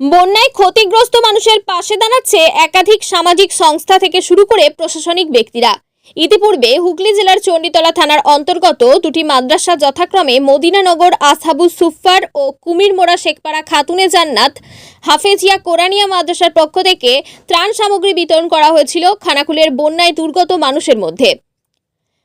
বন্যায় ক্ষতিগ্রস্ত মানুষের পাশে দাঁড়াচ্ছে একাধিক সামাজিক সংস্থা থেকে শুরু করে প্রশাসনিক ব্যক্তিরা। ইতিপূর্বে হুগলি জেলার চণ্ডীতলা থানার অন্তর্গত দুটি মাদ্রাসা যথাক্রমে মদিনানগর আসহাবু সুফার ও কুমিরমোড়া শেখপাড়া খাতুনে জান্নাত, হাফেজিয়া কোরআনিয়া মাদ্রাসার পক্ষ থেকে ত্রাণ সামগ্রী বিতরণ করা হয়েছিল খানাকুলের বন্যায় দুর্গত মানুষের মধ্যে।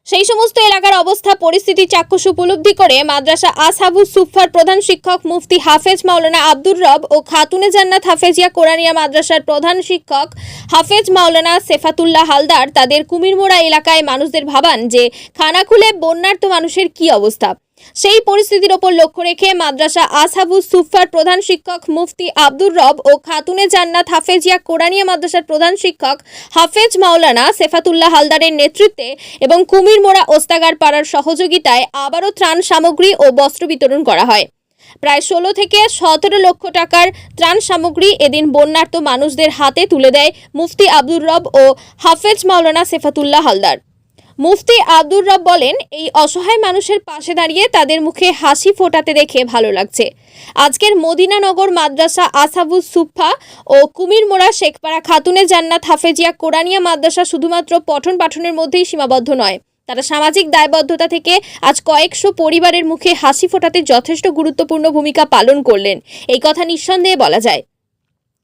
সেই সমস্ত এলাকার অবস্থা, পরিস্থিতি চাক্ষুষ উপলব্ধি করে মাদ্রাসা আসহাবু সুফার প্রধান শিক্ষক মুফতি হাফেজ মাওলানা আব্দুর রব ও খাতুনে জান্নাত হাফেজিয়া কোরআনিয়া মাদ্রাসার প্রধান শিক্ষক হাফেজ মাওলানা সেফাতুল্লাহ হালদার তাদের কুমিরমোড়া এলাকায় মানুষদের ভাবান যে খানা খুলে বন্যার্ত মানুষের কি অবস্থা। সেই পরিস্থিতির ওপর লক্ষ্য রেখে মাদ্রাসা আসহাবু সুফার প্রধান শিক্ষক মুফতি আব্দুর রব ও খাতুনে জান্নাত হাফেজিয়া কোরআনিয়া মাদ্রাসার প্রধান শিক্ষক হাফেজ মাওলানা সেফাতুল্লাহ হালদারের নেতৃত্বে এবং কুমিরমোড়া ওস্তাগার পাড়ার সহযোগিতায় আবারও ত্রাণ সামগ্রী ও বস্ত্র বিতরণ করা হয়। প্রায় ষোলো থেকে সতেরো লক্ষ টাকার ত্রাণ সামগ্রী এদিন বন্যার্ত মানুষদের হাতে তুলে দেয় মুফতি আব্দুর রব ও হাফেজ মাওলানা সেফাতুল্লাহ হালদার। মুফতি আব্দুর রব বলেন, এই অসহায় মানুষের পাশে দাঁড়িয়ে তাদের মুখে হাসি ফোটাতে দেখে ভালো লাগছে। আজকের মদিনানগর মাদ্রাসা আসাবু সুফা ও কুমির কুমিরমোড়া শেখপাড়া খাতুনে জান্নাত হাফেজিয়া কোরআনিয়া মাদ্রাসা শুধুমাত্র পঠন পাঠনের মধ্যেই সীমাবদ্ধ নয়। তারা সামাজিক দায়বদ্ধতা থেকে আজ কয়েকশো পরিবারের মুখে হাসি ফোটাতে যথেষ্ট গুরুত্বপূর্ণ ভূমিকা পালন করলেন। এই কথা নিঃসন্দেহে বলা যায়।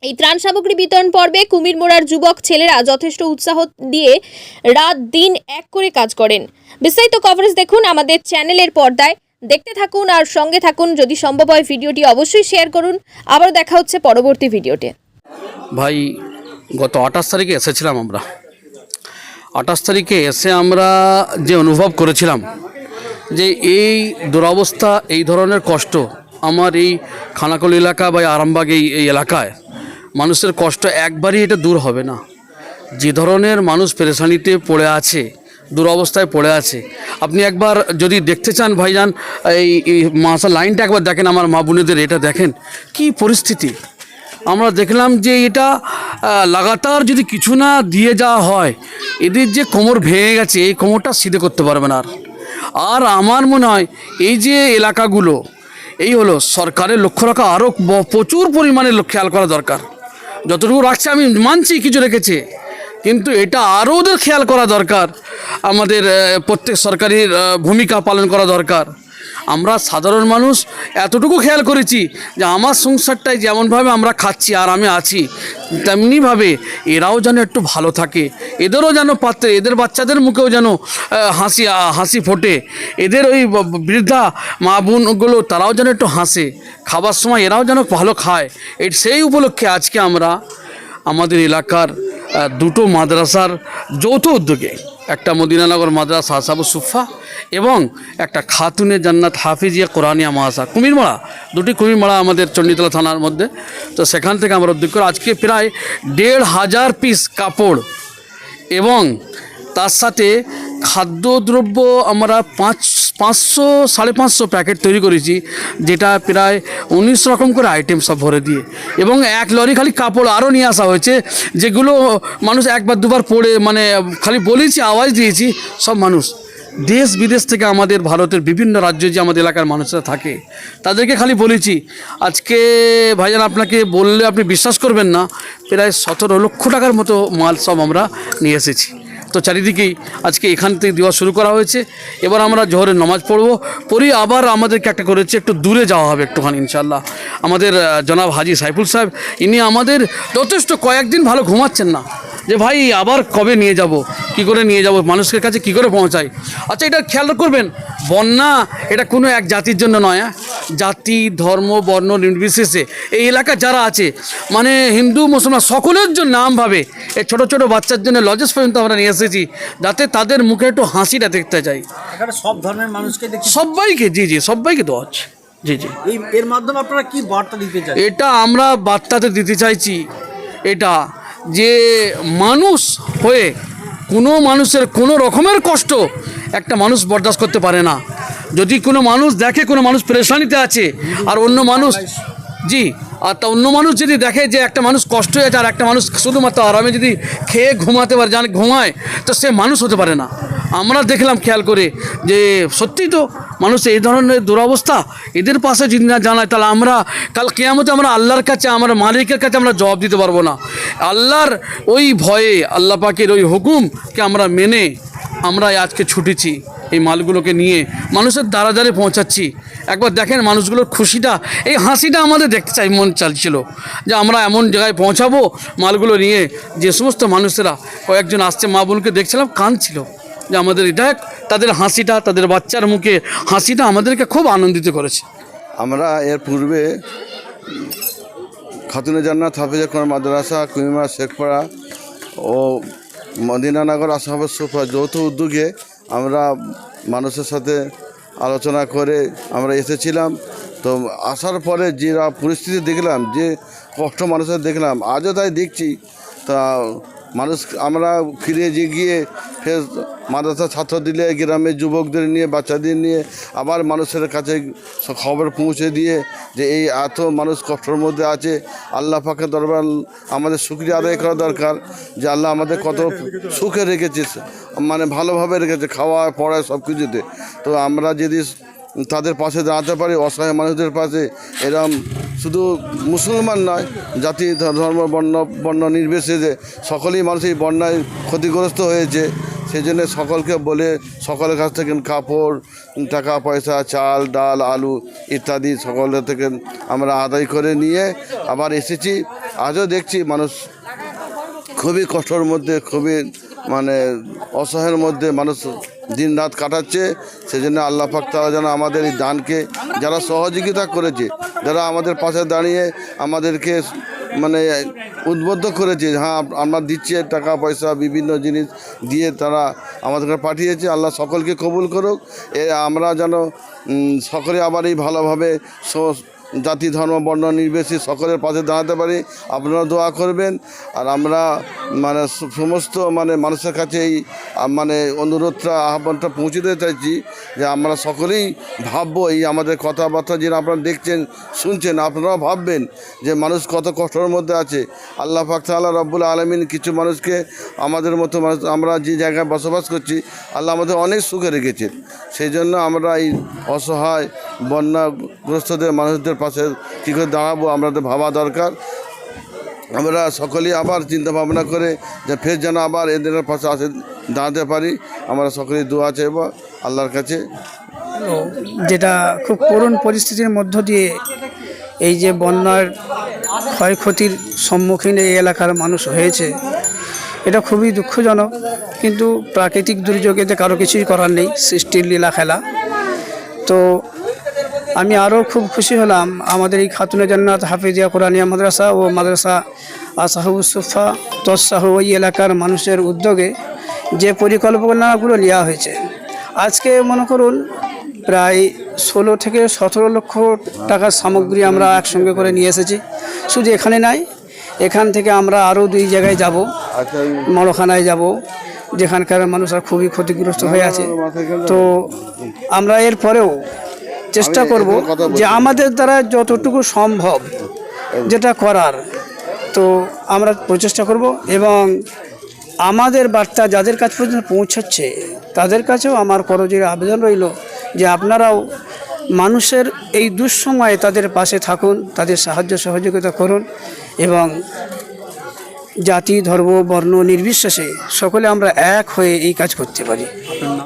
এই ত্রাণ সামগ্রী বিতরণ পর্বে কুমিরমোড়ার যুবক ছেলেরা যথেষ্ট উৎসাহ দিয়ে রাত দিন এক করে কাজ করেন। বিস্তারিত কভারেজ দেখুন আমাদের চ্যানেলের পর্দায়। দেখতে থাকুন আর সঙ্গে থাকুন, যদি সম্ভব হয় ভিডিওটি অবশ্যই শেয়ার করুন। আবার দেখা হচ্ছে পরবর্তী ভিডিওতে। ভাই, গত আঠাশ তারিখে এসেছিলাম আমরা। আঠাশ তারিখে এসে আমরা যে অনুভব করেছিলাম, যে এই দুরবস্থা, এই ধরনের কষ্ট আমার এই খানাকল এলাকা বা আরামবাগ এই এলাকায় মানুষের কষ্ট একবারই এটা দূর হবে না। যে ধরনের মানুষ পেরেশানিতে পড়ে আছে, দুরবস্থায় পড়ে আছে, আপনি একবার যদি দেখতে চান ভাইজান, এই মাসা লাইনটা একবার দেখেন, আমার মা বোনেদের এটা দেখেন, কি পরিস্থিতি। আমরা দেখলাম যে এটা লাগাতার যদি কিছু না দিয়ে যাওয়া হয়, এদের যে কোমর ভেঙে গেছে, এই কোমরটা সিধে করতে পারবে না আর। আর আমার মনে হয়, এই যে এলাকাগুলো, এই হলো সরকারের লক্ষ্য রাখা আরও প্রচুর পরিমাণে খেয়াল করা দরকার। যতটুকু রাখছে, আমি মানছি কিছু রেখেছে। কিন্তু এটা আরও ওদের খেয়াল করা দরকার। আমাদের প্রত্যেক সরকারের ভূমিকা পালন করা দরকার। আমরা সাধারণ মানুষ এতটুকু খেয়াল করেছি যে আমার সংসারটাই যেমনভাবে আমরা খাচ্ছি আর আমি আছি তেমনিভাবে এরাও যেন একটু ভালো থাকে। এদেরও যেন পাত্রে, এদের বাচ্চাদের মুখেও যেন হাসি হাসি ফোটে। এদের ওই বৃদ্ধা মা বোনগুলো, তারাও যেন একটু হাসে। খাবার সময় এরাও যেন ভালো খায়। এর সেই উপলক্ষে আজকে আমরা আমাদের এলাকার দুটো মাদ্রাসার যৌথ উদ্যোগে একটা মদিনানগর মাদ্রাসা, আসাবু সুফা এবং একটা খাতুনে জান্নাত হাফিজিয়া কোরআনিয়া মাহাসা কুমিরমাড়া দুটি কুমিরমাড়া আমাদের চণ্ডীতলা থানার মধ্যে। তো সেখান থেকে আমরা উদ্যোগ করি আজকে প্রায় দেড় হাজার পিস কাপড় এবং তার সাথে খাদ্যদ্রব্য আমরা পাঁচ পাঁচশো, সাড়ে পাঁচশো প্যাকেট তৈরি করেছি, যেটা প্রায় উনিশ রকম করে আইটেম সব ভরে দিয়ে। এবং এক লরি খালি কাপড় আরও নিয়ে আসা হয়েছে, যেগুলো মানুষ একবার দুবার পড়ে মানে খালি বলেছি, আওয়াজ দিয়েছি, সব মানুষ। দেশ বিদেশ থেকে আমাদের ভারতের বিভিন্ন রাজ্যে যে আমাদের এলাকার মানুষরা থাকে, তাদেরকে খালি বলেছি, আজকে ভাইজান আপনাকে বললে আপনি বিশ্বাস করবেন না, প্রায় সতেরো লক্ষ টাকার মতো মাল সব আমরা নিয়ে এসেছি। তো চারিদিকেই আজকে এখান থেকে দেওয়া শুরু করা হয়েছে। এবার আমরা জোহরের নমাজ পড়ব। পড়ি আবার আমাদেরকে একটা করেছে, একটু দূরে যাওয়া হবে একটুখানি ইনশাল্লাহ আমাদের জনাব হাজি সাইফুল সাহেব, ইনি আমাদের যথেষ্ট কয়েকদিন ভালো ঘুমাচ্ছেন না। যে ভাই, আবার কবে নিয়ে যাব? কি করে নিয়ে যাব? মানুষের কাছে কি করে পৌঁছাই? আচ্ছা এটা খেয়াল করবেন, বন্যা এটা কোনো এক জাতির জন্য নয় হ্যাঁ? জাতি, ধর্ম, বর্ণ, নির্বিশেষে এই এলাকা যারা আছে মানে হিন্দু, মুসলমান, সকলের জন্য আমভাবে এই ছোটো ছোটো বাচ্চার জন্য লজেস পর্যন্ত আমরা নিয়ে এসেছি যাতে তাদের মুখে একটু হাসিটা দেখতে চাই সব ধর্মের মানুষকে সবাইকে জি জি সবাইকে দেওয়া হচ্ছে। জি জি। এর মাধ্যমে আপনারা কি বার্তা দিতে চান এটা আমরা বার্তাতে দিতে চাইছি এটা যে মানুষ হয়ে কোনো মানুষের কোনো রকমের কষ্ট একটা মানুষ বরদাস্ত করতে পারে না। যদি কোনো মানুষ দেখে কোনো মানুষ পরেশানিতে আছে আর অন্য মানুষ জি আর তা অন্য মানুষ যদি দেখে যে একটা মানুষ কষ্ট হয়ে আছে আর একটা মানুষ শুধুমাত্র আরামে যদি খেয়ে ঘুমাতে পারে, জানে ঘুমায়, তো সে মানুষ হতে পারে না। আমরা দেখলাম খেয়াল করে যে সত্যি তো মানুষ এই ধরনের দুরবস্থা এদের পাশে যদি না জানায়, তাহলে আমরা কাল কেয়ামতে আমরা আল্লাহর কাছে, আমার মালিকের কাছে আমরা জবাব দিতে পারব না। আল্লাহর ওই ভয়ে, আল্লাহ পাকের ওই হুকুমকে আমরা মেনে আমরা আজকে ছুটেছি এই মালগুলোকে নিয়ে। মানুষের দ্বারা দ্বারে পৌঁছাচ্ছি। একবার দেখেন মানুষগুলোর খুশিটা, এই হাসিটা আমাদের দেখতে চাই, মন চালছিল যে আমরা এমন জায়গায় পৌঁছাবো মালগুলো নিয়ে। যে সমস্ত মানুষেরা, কয়েকজন আসছে, মা বোনকে দেখছিলাম, কাঁদছিল যে আমাদের এটা তাদের হাসিটা, তাদের বাচ্চার মুখে হাসিটা আমাদেরকে খুব আনন্দিত করেছে। আমরা এর পূর্বে খাতুনে জান্নাত হাফিজা মাদ্রাসা, কুমিমা, শেখপাড়া ও মদিনানগর আসাহাবের সোফা যৌথ উদ্যোগে আমরা মানুষের সাথে আলোচনা করে আমরা এসেছিলাম। তো আসার পরে যে পরিস্থিতি দেখলাম, যে কষ্ট মানুষের দেখলাম, আজও তাই দেখছি। তা মানুষ আমরা ফিরে গিয়ে ফের মাদ্রাসা ছাত্র দিলে, গ্রামের যুবকদের নিয়ে, বাচ্চাদের নিয়ে আবার মানুষের কাছে খবর পৌঁছে দিয়ে যে এই এত মানুষ কষ্টের মধ্যে আছে, আল্লাহ পাকের দরবার আমাদের শুক্রিয়া আদায় করা দরকার যে আল্লাহ আমাদের কত সুখে রেখেছে মানে ভালোভাবে রেখেছে, খাওয়া, পড়া, সব কিছুতে। তো আমরা যদি তাদের পাশে দাঁড়াতে পারি, অসহায় মানুষদের পাশে, এরম শুধু মুসলমান নয়, জাতি ধর্ম, বর্ণ বর্ণ নির্বিশেষে সকলেই মানুষ এই বন্যায় ক্ষতিগ্রস্ত হয়েছে, সেই জন্য সকলকে বলে সকলের কাছ থেকে কাপড়, টাকা, পয়সা, চাল, ডাল, আলু ইত্যাদি সকলের থেকে আমরা আদায় করে নিয়ে আবার এসেছি। আজও দেখছি মানুষ খুবই কষ্টর মধ্যে, খুবই মানে অসহায়ের মধ্যে মানুষ দিন রাত কাটাচ্ছে সেজন্য আল্লাহ পাক তারা যেন আমাদের এই দানকে যারা সহযোগিতা করেছে যারা আমাদের পাশে দাঁড়িয়ে আমাদেরকে মানে উদ্বুদ্ধ করেছে হ্যাঁ আমরা দিচ্ছে টাকা, পয়সা, বিভিন্ন জিনিস দিয়ে তারা আমাদেরকে পাঠিয়েছে। আল্লাহ সকলকে কবুল করুক। এ, আমরা যেন সকলে আবার এই ভালোভাবে জাতি, ধর্ম, বর্ণ নির্বিশেষে সকলের পাশে দাঁড়াতে পারি। আপনারা দোয়া করবেন। আর আমরা মানে সমস্ত মানে মানুষের কাছে এই মানে অনুরোধটা, আহ্বানটা পৌঁছে দিতে চাইছি যে আমরা সকলেই ভাববো এই আমাদের কথাবার্তা যে আপনারা দেখছেন, শুনছেন, আপনারাও ভাববেন যে মানুষ কত কষ্টের মধ্যে আছে। আল্লাহ পাক তাআলা রব্বুল আলমিন কিছু মানুষকে আমাদের মতো মানুষ, আমরা যে জায়গায় বসবাস করছি, আল্লাহ আমাদের অনেক সুখে রেখেছেন। সেই জন্য আমরা এই অসহায় বন্যাগ্রস্তদের মানুষদের পাশে কী করে দাঁড়াবো, আমাদের ভাবা দরকার। আমরা সকলেই আবার চিন্তা ভাবনা করে যে ফের যেন আবার এদের পাশে আসে, দাঁড়াতে পারি। আমরা সকলেই দোয়া চাইব আল্লাহর কাছে। যেটা খুব করুণ পরিস্থিতির মধ্য দিয়ে এই যে বন্যার ক্ষয়ক্ষতির সম্মুখীন এই এলাকার মানুষ হয়েছে, এটা খুবই দুঃখজনক। কিন্তু প্রাকৃতিক দুর্যোগেতে কারও কিছুই করার নেই, সৃষ্টির লীলা খেলা তো আমি আরও খুব খুশি হলাম। আমাদের এই খাতুনে জান্নাত হাফিজিয়া কোরআনিয়া মাদ্রাসা ও মাদ্রাসা আসাহুসুফা তৎসাহ ওই এলাকার মানুষের উদ্যোগে যে পরিকল্পনাগুলো নেওয়া হয়েছে। আজকে মনে করুন প্রায় ষোলো থেকে সতেরো লক্ষ টাকার সামগ্রী আমরা একসঙ্গে করে নিয়ে এসেছি। শুধু এখানে নাই, এখান থেকে আমরা আরও দুই জায়গায় যাব মরখানায় যাব, যেখানকার মানুষ আর খুবই ক্ষতিগ্রস্ত হয়ে আছে। তো আমরা এর পরেও চেষ্টা করব যে আমাদের দ্বারা যতটুকু সম্ভব যেটা করার। তো আমরা প্রচেষ্টা করব এবং আমাদের বার্তা যাদের কাছ পর্যন্ত পৌঁছাচ্ছে তাদের কাছেও আমার করজের আবেদন রইল যে আপনারাও মানুষের এই দুঃসময়ে তাদের পাশে থাকুন তাদের সাহায্য সহযোগিতা করুন এবং জাতি ধর্ম বর্ণ নির্বিশেষে সকলে আমরা এক হয়ে এই কাজ করতে পারি।